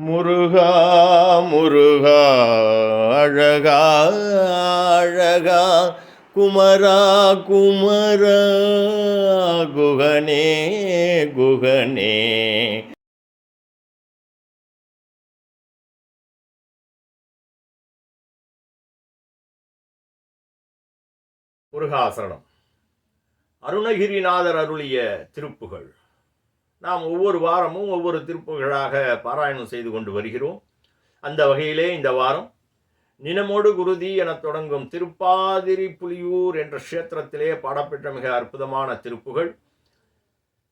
முருகா முருகா அழகா அழகா குமரா குமரா குகனே குகனே. முருகாசரணம். அருணகிரிநாதர் அருளிய திருப்புகள். நாம் ஒவ்வொரு வாரமும் ஒவ்வொரு திருப்புகளாக பாராயணம் செய்து கொண்டு வருகிறோம். அந்த வகையிலே இந்த வாரம் நினமோடு குருதி என தொடங்கும் திருப்பாதிரி புலியூர் என்ற கஷேத்திரத்திலே பாடப்பெற்ற மிக அற்புதமான திருப்புகள்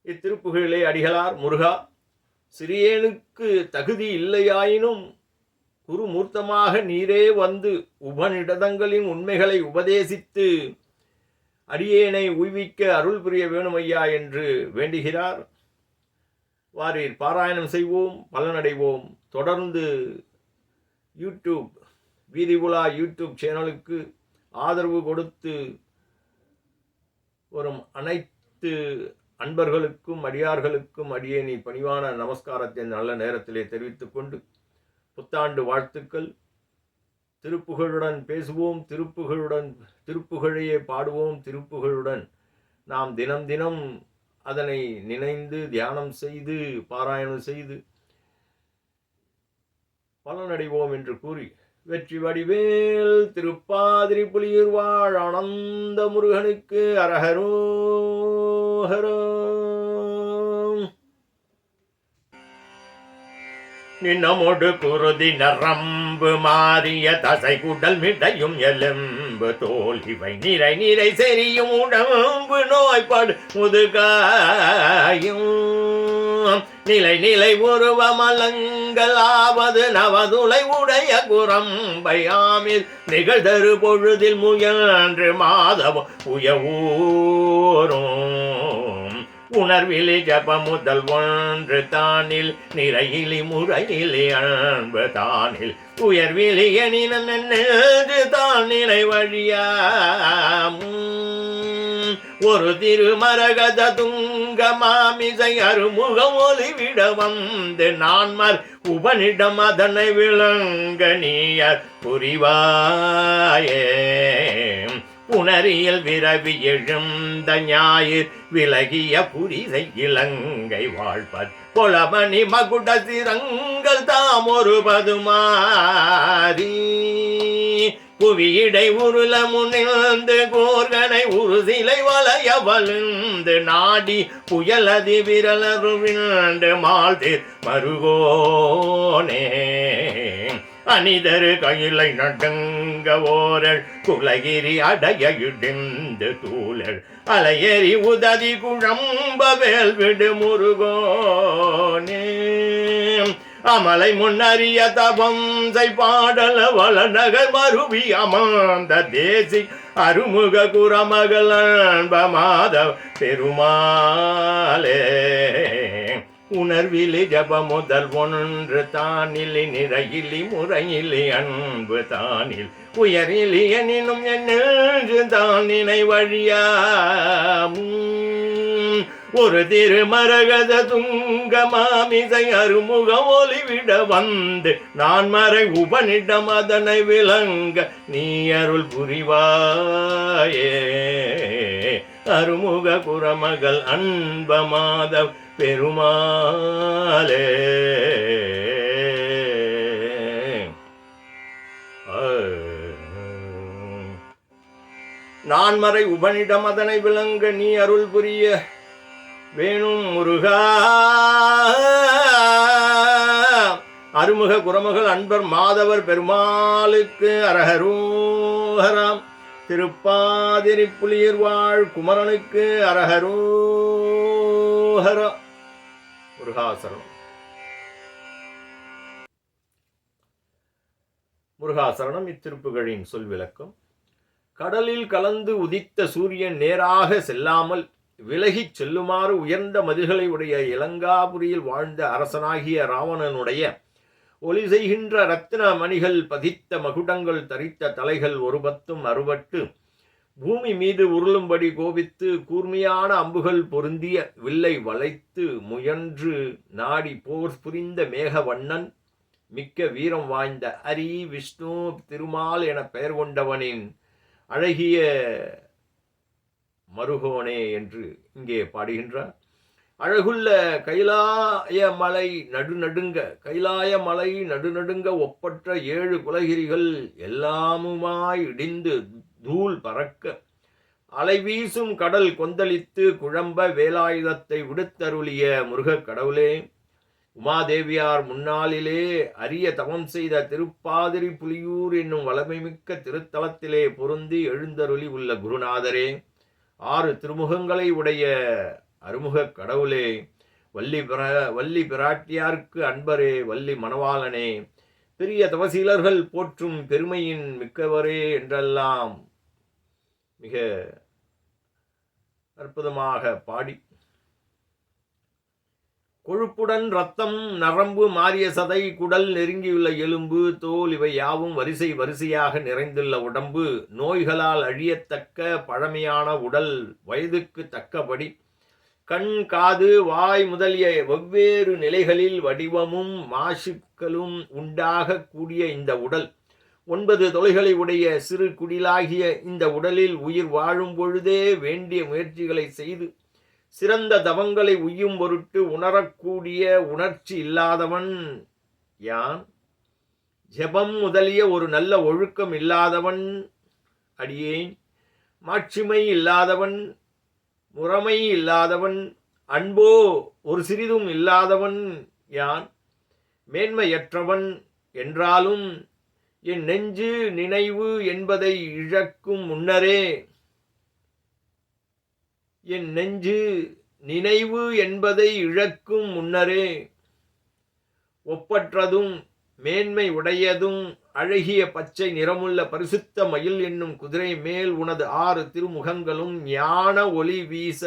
இத்திருப்புகளிலே அடிகளார் முருகா சிறியேனுக்கு தகுதி இல்லையாயினும் குருமூர்த்தமாக நீரே வந்து உபநிடதங்களின் உண்மைகளை உபதேசித்து அடியேனை உய்விக்க அருள் புரிய வேணுமையா என்று வேண்டுகிறார். வாரீர் பாராயணம் செய்வோம் பலனடைவோம் தொடர்ந்து யூடியூப் வீதி உலா யூடியூப் சேனலுக்கு ஆதரவு கொடுத்து வரும் அனைத்து அன்பர்களுக்கும் அடியார்களுக்கும் அடியேனி பணிவான நமஸ்காரத்தை நல்ல நேரத்திலே தெரிவித்துக்கொண்டு புத்தாண்டு வாழ்த்துக்கள். திருப்புகழுடன் பேசுவோம் திருப்புகழுடன் திருப்புகழையே பாடுவோம் திருப்புகழுடன் நாம் தினம் தினம் அதனை நினைந்து தியானம் செய்து பாராயணம் செய்து பலனடைவோம் என்று கூறி வெற்றி வடிவேல் திருப்பாதிரி புலியூர் வாழ் அனந்த முருகனுக்கு அரஹரோஹரம் நின்னமொடு குருதி நரம்பு மாறிய தசை குடல் மிடையும் எலும்பு தோல் இவை நிறை நிறை செறியும் உடம்பு நோய்பாடு முதுகாயும். நிலை நிலை உருவமலங்களாவது நவதுளை உடைய குரம்பையாமில் நிகழ்தரு பொழுதில் முயன்று மாதவம் உயவூரும். உணர்விலே ஜப முதல் ஒன்று தானில் நிறையிலி முறையிலே அன்பு தானில் உயர்விலே எனினும் என்று தான் நிலை வழியாம். ஒரு திருமரகத துங்க மாமிசை அருமுகம் ஒளிவிட வந்து நான்மர். உபனிடம் அதனை விளங்க நீயர் புரிவாயே. உணரியல் விரவி எழுந்த ஞாயிற் விலகிய புரிசை இலங்கை வாழ்பத் பொலமணி மகுட சிரங்கள் தாம் ஒரு பதுமாரி புவியிடை உருள முன்னிழ்ந்து கோர்கனை ஒரு சிலை வளைய வலுந்து நாடி புயலதி விரலரு விழுந்து மாழ்திர் மருகோனே. அனிதரு கையிலை நடுங்க ஓரல் குலகிரி அடைய இடிந்து தூளல். அலையேறி உதவி குழம்ப விடு முருகோனே. அமலை முன்னறிய தபம்சை பாடல வளநகர் மருவி அமாந்த தேசி அருமுக குரமகள் அன்ப மாதவ் பெருமாளே. உணர்விலே ஜப முதல் ஒன்று தானிலி நிறையிலி முறையிலி அன்பு தானில். உயரிலி எனினும் என்று தான் நினை வழியாம். ஒரு திருமரகத துங்க மாமிசை அருமுக ஒளிவிட வந்து நான் மறை உபனிடம் அதனை விளங்க நீ அருள் புரிவாயே. அருமுக குரமகள் அன்ப மாதவ் பெருமாளே. நான்மறை உபனிடம் அதனை விளங்க நீ அருள் புரிய வேணும் முருகா. அருமுக குரமகள் அன்பர் மாதவர் பெருமாளுக்கு அரகரூஹராம். திருப்பாதிரி புலியர் வாழ் குமரனுக்கு அரகரூஹரம். முருகாசனம் முருகாசரணம் இத்திருப்புகளின் சொல் விளக்கம் கடலில் கலந்து உதித்த சூரியன் நேராக செல்லாமல் விலகிச் செல்லுமாறு உயர்ந்த மதில்களை உடைய இலங்காபுரியில் வாழ்ந்த அரசனாகிய ராவணனுடைய ஒளி செய்கின்ற ரத்தின மணிகள் பதித்த மகுடங்கள் தரித்த தலைகள் ஒரு பத்தும் அறுபட்டு பூமி மீது உருளும்படி கோபித்து கூர்மையான அம்புகள் பொருந்திய வில்லை வளைத்து முயன்று நாடி போர் புரிந்த மேகவண்ணன் மிக்க வீரம் வாய்ந்த ஹரி விஷ்ணு திருமால் என பெயர் கொண்டவனின் அழகிய மருகோனே என்று இங்கே பாடுகின்றார். அழகுள்ள கைலாய மலை நடுநடுங்க கைலாய மலை நடுநடுங்க ஒப்பற்ற ஏழு குலகிரிகள் எல்லாமுமாய் இடிந்து தூள் பறக்க. அலைவீசும் கடல் கொந்தளித்து குழம்ப வேலாயுதத்தை விடுத்தருளிய முருகக் கடவுளே உமாதேவியார் முன்னாளிலே அரிய தவம் செய்த திருப்பாதிரி புலியூர் என்னும் வளமைமிக்க திருத்தலத்திலே பொருந்தி எழுந்தருளி உள்ள குருநாதரே ஆறு திருமுகங்களை உடைய அருமுகக் கடவுளே வள்ளி பிர வள்ளி பிராட்டியாருக்கு அன்பரே வள்ளி மணவாளனே பெரிய தவசீலர்கள் போற்றும் பெருமையின் மிக்கவரே என்றெல்லாம் மிக அற்புதமாக பாடி. கொழுப்புடன் ரத்தம் நரம்பு மாறிய சதை குடல் நெருங்கியுள்ள எலும்பு தோல் இவை யாவும் வரிசை வரிசையாக நிறைந்துள்ள உடம்பு நோய்களால் அழியத்தக்க பழமையான உடல் வயதுக்கு தக்கபடி. கண் காது வாய் முதலிய வெவ்வேறு நிலைகளில் வடிவமும் மாசுக்களும் உண்டாகக்கூடிய இந்த உடல். ஒன்பது தொலைகளை உடைய சிறு குடிலாகிய இந்த உடலில் உயிர் வாழும் பொழுதே வேண்டிய முயற்சிகளை செய்து சிறந்த தவங்களை உய்யும் பொருட்டு உணரக்கூடிய உணர்ச்சி இல்லாதவன் யான்? ஜெபம் முதலிய ஒரு நல்ல ஒழுக்கம் இல்லாதவன் அடியேன். மாட்சிமை இல்லாதவன் முறைமை இல்லாதவன் அன்போ ஒரு சிறிதும் இல்லாதவன் யான்? மேன்மையற்றவன் என்றாலும் என் நெஞ்சு நினைவு என்பதை இழக்கும் முன்னரே என் நெஞ்சு நினைவு என்பதை இழக்கும் முன்னரே ஒப்பற்றதும் மேன்மை உடையதும் அழகிய பச்சை நிறமுள்ள பரிசுத்த மயில் என்னும் குதிரை மேல் உனது ஆறு திருமுகங்களும் ஞான ஒளி வீச.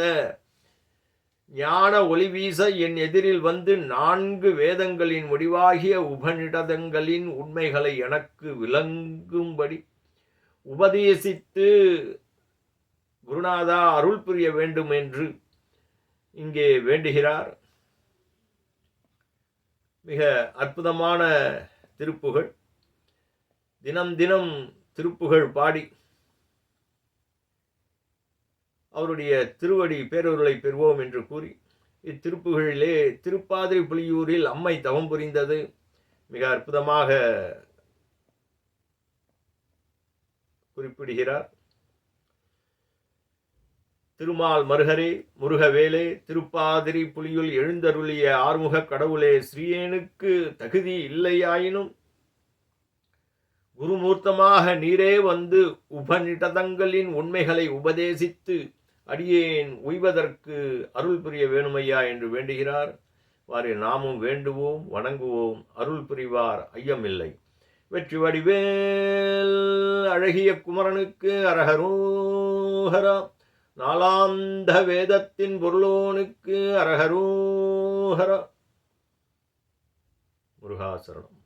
ஞான ஒளி வீச என் எதிரில் வந்து நான்கு வேதங்களின் முடிவாகிய உபநிடதங்களின் உண்மைகளை எனக்கு விளங்கும்படி உபதேசித்து குருநாதா அருள் புரிய வேண்டும் என்று இங்கே வேண்டுகிறார். மிக அற்புதமான திருப்புகழ் தினம் தினம் திருப்புகழ் பாடி அவருடைய திருவடி பேரொருளை பெறுவோம் என்று கூறி இத்திருப்புகளிலே திருப்பாதிரி புலியூரில் அம்மை தவம் புரிந்தது. மிக அற்புதமாக குறிப்பிடுகிறார். திருமால் மருகரே முருகவேலே திருப்பாதிரி புலியுள் எழுந்தருளிய ஆறுமுக கடவுளே ஸ்ரீயேனுக்கு தகுதி இல்லையாயினும் குருமூர்த்தமாக நீரே வந்து உபநிடதங்களின் உண்மைகளை உபதேசித்து அடியேன் உய்வதற்கு அருள் புரிய வேணுமையா என்று வேண்டுகிறார். வாரி நாமும் வேண்டுவோம் வணங்குவோம் அருள் புரிவார் ஐயமில்லை. வெற்றி வடிவேல் அழகிய குமரனுக்கு அரகரோஹரா நாளாந்த வேதத்தின் பொருளோனுக்கு அரகரோஹரா. முருகாசரணம்.